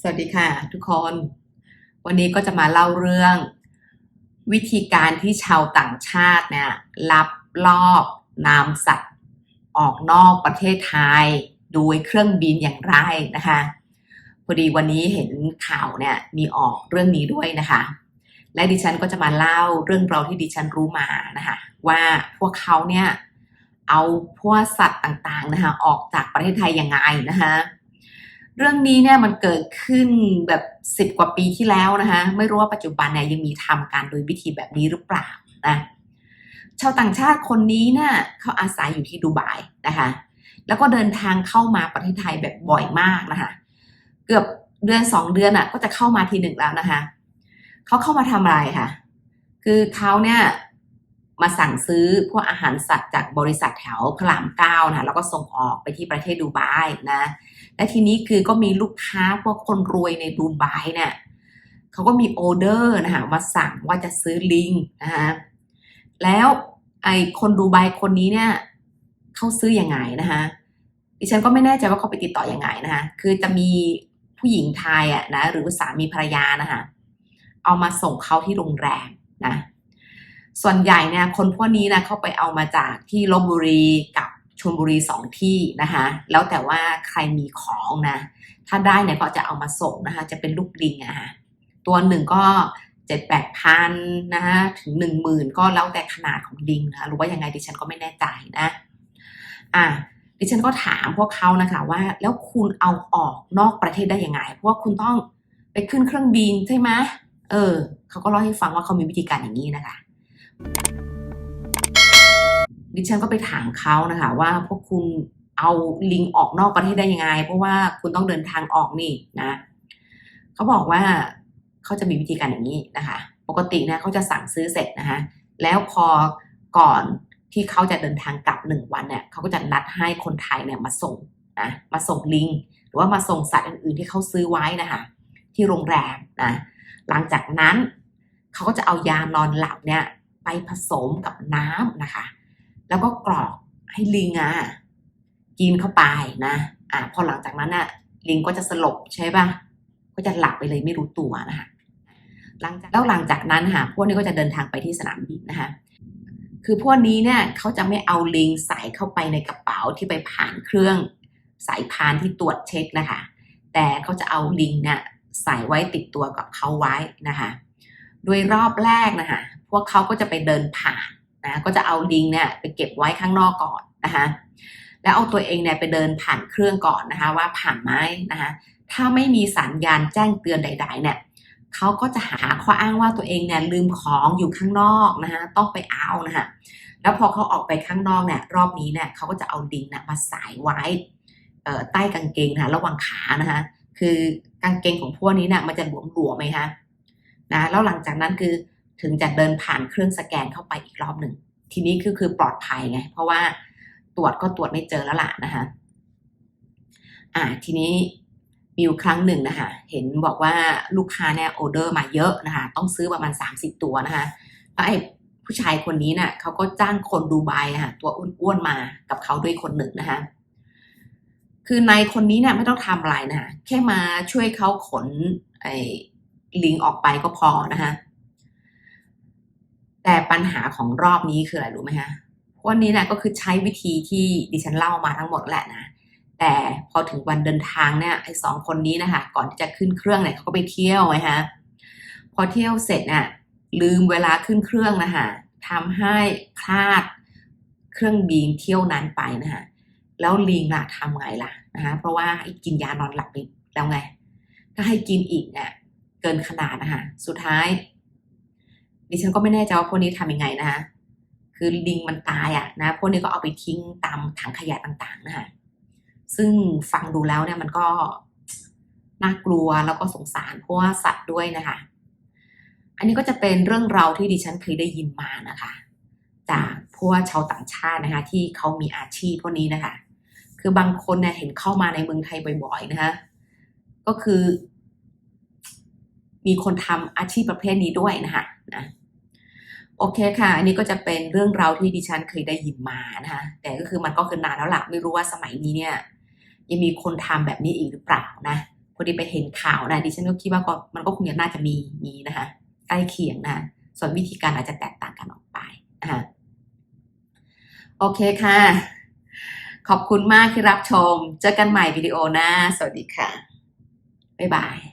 สวัสดีค่ะทุกคน วันนี้ก็จะมาเล่าเรื่อง วิธีการที่ชาวต่างชาติเนี่ยลับลอบนำสัตว์ออกนอกประเทศไทยโดยเครื่องบินอย่างไรนะคะพอดีวันนี้เห็นข่าวเนี่ยมีออกเรื่องนี้ด้วยนะคะ และดิฉันก็จะมาเล่าเรื่องราวที่ดิฉันรู้มานะคะว่าพวกเขาเนี่ยเอาพวกสัตว์ต่างๆนะคะออกจากประเทศไทยยังไงนะคะ เรื่องนี้เนี่ยมันเกิดขึ้นแบบสิบกว่าปีที่แล้วนะคะไม่รู้ว่าปัจจุบันเนี่ยยังมีทำการโดยวิธีแบบนี้หรือเปล่านะชาวต่างชาติคนนี้เนี่ยเขาอาศัยอยู่ที่ดูไบนะคะแล้วก็เดินทางเข้ามาประเทศไทยแบบบ่อยมากนะคะเกือบเดือนสองเดือนอะก็จะเข้ามาทีหนึ่งแล้วนะคะเขาเข้ามาทำอะไรคะคือเขาเนี่ยมาสั่งซื้อพวกอาหารสัตว์จากบริษัทแถวพระรามเก้านะแล้วก็ส่งออกไปที่ประเทศดูไบนะ และทีนี้คือก็มีลูกค้าพวกคนรวยในดูไบเนี่ย เขาก็มีออเดอร์นะคะมาสั่งว่าจะซื้อลิงนะคะแล้วไอคนดูไบคนนี้เนี่ยเขาซื้ออยังไงนะคะดิฉันก็ไม่แน่ใจว่าเขาไปติดต่ออยังไงนะคะคือจะมีผู้หญิงไทยอะนะหรือสามีภรรยานะคะเอามาส่งเขาที่โรงแรมนะส่วนใหญ่เนี่ยคนพวกนี้นะเขาไปเอามาจากที่ลบบุรีกับ ชลบุรีสองที่นะคะแล้วแต่ว่าใครมีของนะ ถ้าได้เนี่ยก็จะเอามาส่งนะคะจะเป็นลูกลิงอะค่ะตัวหนึ่งก็เจ็ดแปดพันนะคะถึงหนึ่งหมื่นก็แล้วแต่ขนาดของลิงนะหรือว่ายังไงดิฉันก็ไม่แน่ใจนะอะดิฉันก็ถามพวกเขานะคะว่าแล้วคุณเอาออกนอกประเทศได้ยังไง เพราะว่าคุณต้องไปขึ้นเครื่องบินใช่ไหมเออเขาก็เล่าให้ฟังว่าเขามีวิธีการอย่างนี้นะคะ ดิฉันก็ไปถามเขานะคะ ว่าพวกคุณเอาลิงออกนอกประเทศได้ยังไง เพราะว่าคุณต้องเดินทางออกนี่นะเขาบอกว่าเขาจะมีวิธีการอย่างนี้นะคะ ปกตินะเขาจะสั่งซื้อเสร็จนะคะแล้วพอก่อนที่เขาจะเดินทางกลับหนึ่งวันเนี่ยเขาก็จะนัดให้คนไทยเนี่ยมาส่งนะมาส่งลิง หรือว่ามาส่งสัตว์อื่นๆที่เขาซื้อไว้นะคะที่โรงแรมนะหลังจากนั้นเขาก็จะเอายานอนหลับเนี่ยไปผสมกับน้ำนะคะ แล้วก็กรอกให้ลิงอะกินเข้าไปนะอะพอหลังจากนั้นอะลิงก็จะสลบใช่ป่ะก็จะหลับไปเลยไม่รู้ตัวนะคะหลังจากแล้วหลังจากนั้นค่ะพวกนี้ก็จะเดินทางไปที่สนามบินนะคะคือพวกนี้เนี่ยเขาจะไม่เอาลิงใส่เข้าไปในกระเป๋าที่ไปผ่านเครื่องสายพานที่ตรวจเช็คนะคะ แต่เขาจะเอาลิงเนี่ยใส่ไว้ติดตัวกับเขาไว้นะคะ โดยรอบแรกนะคะ พวกเขาก็จะไปเดินผ่าน นะก็จะเอาลิงเนี่ยไปเก็บไว้ข้างนอกก่อนนะคะแล้วเอาตัวเองเนี่ยไปเดินผ่านเครื่องก่อนนะคะว่าผ่านไหมนะคะถ้าไม่มีสัญญาณแจ้งเตือนใด ๆ เนี่ยเขาก็จะหาข้ออ้างว่าตัวเองเนี่ยลืมของอยู่ข้างนอกนะคะต้องไปเอานะคะแล้วพอเขาออกไปข้างนอกเนี่ยรอบนี้เนี่ยเขาก็จะเอาลิงเนี่ยมาสายไว้ใต้กางเกงนะะระหว่างขานะคะคือกางเกงของพวกนี้เนี่ยมันจะหลวมๆไหมคะนะแล้วหลังจากนั้นคือ ถึงจะเดินผ่านเครื่องสแกนเข้าไปอีกรอบหนึ่ง ทีนี้คือคือปลอดภัยไง เพราะว่าตรวจก็ตรวจไม่เจอแล้วล่ะนะคะอ่าทีนี้มีอยู่ครั้งหนึ่งนะคะเห็นบอกว่าลูกค้าเนี่ยออเดอร์มาเยอะนะคะต้องซื้อประมาณ 30 ตัวนะคะแล้วไอ้ผู้ชายคนนี้น่ะเขาก็จ้างคนดูไบอะค่ะตัวอ้วนๆมากับเขาด้วยคนหนึ่งนะคะคือนายคนนี้เนี่ยไม่ต้องทำอะไรนะคะแค่มาช่วยเขาขนไอ้ลิงออกไปก็พอนะคะ แต่ปัญหาของรอบนี้คืออะไรรู้ไหมฮะวันนี้นะก็คือใช้วิธีที่ดิฉันเล่ามาทั้งหมดแหละนะแต่พอถึงวันเดินทางเนี่ยไอ้สองคนนี้นะคะ ก่อนที่จะขึ้นเครื่องเนี่ยเขาก็ไปเที่ยวไงฮะพอเที่ยวเสร็จเนี่ยลืมเวลาขึ้นเครื่องนะคะทำให้พลาดเครื่องบินเที่ยวนั้นไปนะคะแล้วลิงล่ะทำไงล่ะนะคะเพราะว่าให้กินยานอนหลับไปแล้วไง ถ้าให้กินอีกเนี่ยเกินขนาดนะคะสุดท้าย ดิฉันก็ไม่แน่ใจว่าพวกนี้ทำยังไงนะคะคือลิงมันตายอะนะพวกนี้ก็เอาไปทิ้งตามถังขยะต่างๆนะคะซึ่งฟังดูแล้วเนี่ยมันก็น่ากลัวแล้วก็สงสารเพราะว่าสัตว์ด้วยนะคะ อันนี้ก็จะเป็นเรื่องราวที่ดิฉันเคยได้ยินมานะคะ จากพวกชาวต่างชาตินะคะที่เขามีอาชีพพวกนี้นะคะ คือบางคนเนี่ยเห็นเข้ามาในเมืองไทยบ่อยๆนะคะ ก็คือ มีคนทำอาชีพประเภทนี้ด้วยนะคะนะ โอเคค่ะ อันนี้ก็จะเป็นเรื่องราวที่ดิฉันเคยได้ยินมานะคะแต่ก็คือมันก็คือนานแล้วล่ะไม่รู้ว่าสมัยนี้เนี่ยยังมีคนทำแบบนี้อีกหรือเปล่านะพอดีไปเห็นข่าวนะดิฉันก็คิดว่าก็มันก็คงจะน่าจะมีมีนะคะใกล้เคียงนะส่วนวิธีการอาจจะแตกต่างกันออกไปนะคะโอเคค่ะ ขอบคุณมากที่รับชม เจอกันใหม่วิดีโอหน้า สวัสดีค่ะ บ๊ายบาย